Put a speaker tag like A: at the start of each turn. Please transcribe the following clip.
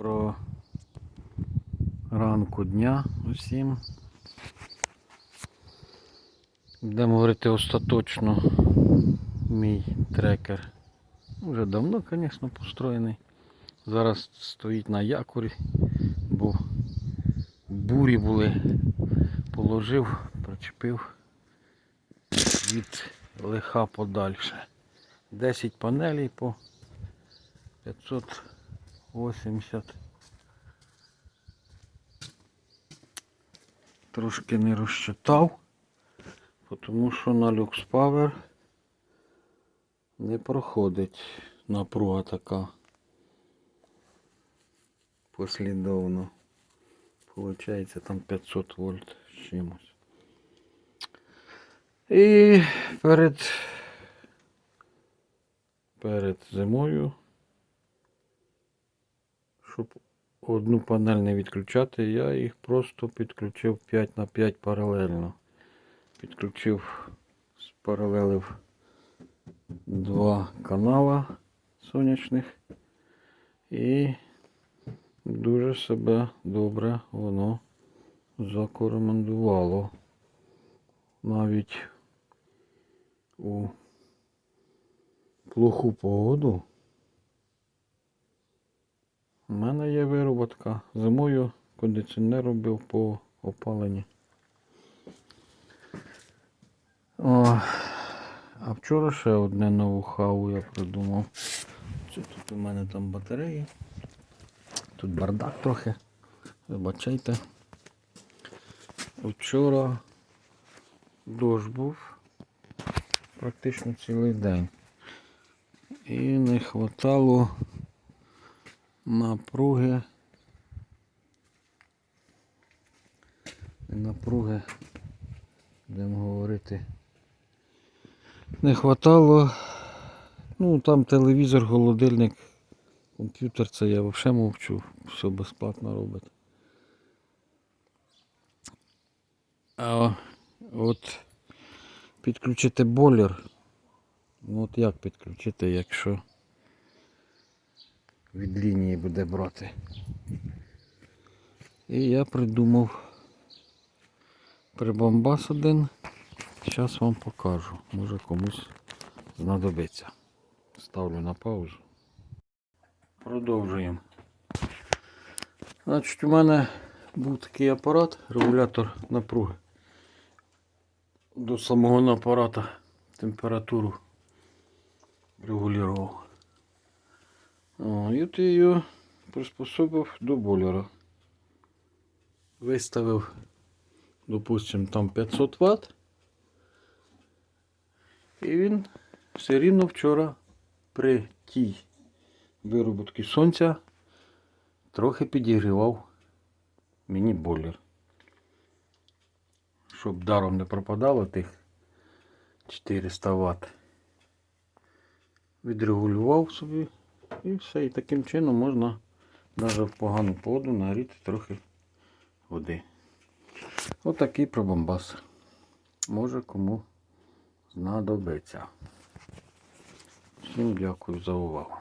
A: Про ранку дня усім. Будемо говорити остаточно мій трекер. Вже давно, звісно, построєний. Зараз стоїть на якорі, бо бурі були. Положив, причепив від лиха подальше. 10 панелей по 580. Трошки не розчитав, тому що на Lux Power не проходить напруга така послідовно. Получається там 500 вольт з чимось. І перед, перед зимою, щоб одну панель не відключати, я їх просто підключив 5 на 5 паралельно. Підключив, спаралелив два канала сонячних і дуже себе добре воно закорекомендувало. Навіть у плоху погоду у мене. Зимою кондиціонер робив по опаленні. О, а вчора ще одне ноу-хау я придумав. Це тут у мене там батареї. Тут бардак трохи. Вибачайте. Вчора дощ був практично цілий день. І не хватало напруги. Напруги, будемо говорити. Не хватало. Ну там телевізор, холодильник, комп'ютер це я взагалі мовчу, все безплатно робить. А от підключити бойлер. Ну от як підключити, якщо від лінії буде брати. І я придумав прибамбас один. Зараз вам покажу. Може комусь знадобиться. Ставлю на паузу. Продовжуємо. Значить, у мене був такий апарат, регулятор напруги. До самого апарата температуру регулював. І от я її приспособив до бойлера. Виставив, допустим, там 500 Вт. І він все рівно вчора при тій вироботці сонця трохи підігрівав мені бойлер. Щоб даром не пропадало тих 400 Вт. Відрегулював собі і все. І таким чином можна навіть в погану погоду нагріти трохи води. Отакий пробамбас. Може кому знадобиться. Всім дякую за увагу.